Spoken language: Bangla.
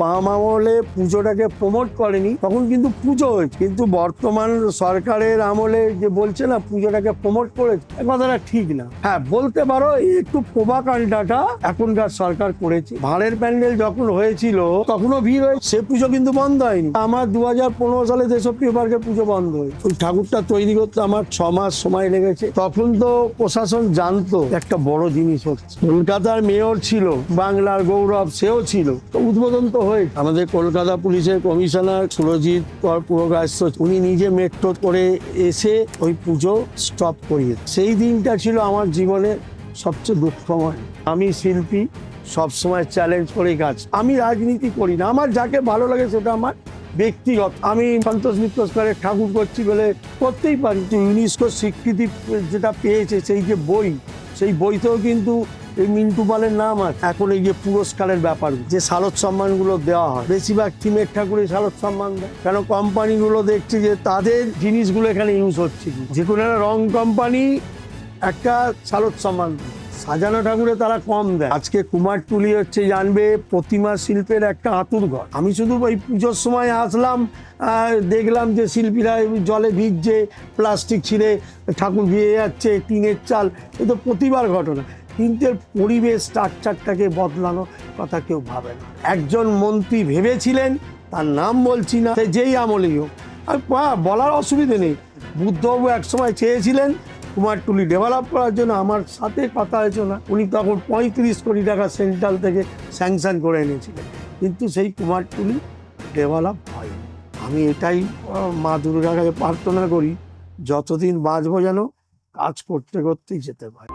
বাম আমলে পুজোটাকে প্রমোট করেনি, তখন কিন্তু পুজো হয়েছে। কিন্তু বর্তমান সরকারের আমলে যে বলছে না, পুজোটাকে প্রমোট করেছে কথাটা ঠিক না। হ্যাঁ বলতে পারো একটু প্রভাকাণ্ডাটা এখনকার সরকার করেছে। ভাঁড়ের প্যান্ডেল যখন হয়েছিল, তখনও ভিড় হয়েছে। সে পুজো কিন্তু বন্ধ হয়নি। আমার দু হাজার পনেরো সালে দেশপ্রিয় পার্কের পুজো বন্ধ হয়েছে। ওই ঠাকুরটা তৈরি করতে আমার ছ মাস সময় লেগেছে। তখন তো প্রশাসন জানতো একটা বড় জিনিস হচ্ছে। কলকাতার মেয়র ছিল, বাংলার গৌরব সেও ছিল। তো উদ্বোধন তো আমাদের কলকাতা পুলিশের কমিশনার সুরজিৎ কর পুরকায়স্থ, উনি নিজে মেট্রো করে এসে ওই পুজো স্টপ করিয়ে সেই দিনটা ছিল আমার জীবনে সবচেয়ে দুঃখময়। আমি শিল্পী, সবসময় চ্যালেঞ্জ করে কাজ। আমি রাজনীতি করি না, আমার যাকে ভালো লাগে সেটা আমার ব্যক্তিগত। আমি সন্তোষ মিত্র স্কোয়ারের ঠাকুর করছি বলে করতেই পারি তো ইউনেস্কো স্বীকৃতি যেটা পেয়েছে, সেই যে বই, সেই বইতেও কিন্তু এই মিন্টু পালের নাম আছে এখন এই যে পুরস্কারের ব্যাপার, যে শারদ সম্মানগুলো দেওয়া হয়। বেশিরভাগ থিমের ঠাকুরে শারদ সম্মান দেয়। কেন কোম্পানিগুলো দেখছে যে তাদের জিনিসগুলো এখানে ইউজ হচ্ছে। যে কোনো একটা রং কোম্পানি একটা শারদ সম্মান দেয়। সাজানো ঠাকুরে তারা কম দেয়। আজকে কুমারটুলি হচ্ছে জানবে প্রতিমা শিল্পের একটা আতুর ঘর। আমি শুধু ওই পুজোর সময় আসলাম দেখলাম যে শিল্পীরা জলে ভিজছে, প্লাস্টিক ছিঁড়ে ঠাকুর ভিজে যাচ্ছে, টিনের চাল। এ তো প্রতিবার ঘটনা। কিন্তু পরিবেশ স্ট্রাকচারটাকে বদলানো কথা কেউ ভাবে না। একজন মন্ত্রী ভেবেছিলেন, তার নাম বলছি না, সে যেই আমলেই হোক। আর বলার অসুবিধে নেই। বুদ্ধবাবু একসময় চেয়েছিলেন কুমারটুলি ডেভেলপ করার জন্য, আমার সাথে কথা হয়েছিল না। উনি তখন পঁয়ত্রিশ কোটি টাকা সেন্ট্রাল থেকে স্যাংশন করে এনেছিলেন। কিন্তু সেই কুমারটুলি ডেভেলপ হয় আমি এটাই মা দুর্গার কাছে প্রার্থনা করি, যতদিন বাঁচবো যেন, কাজ করতে করতেই যেতে পারি।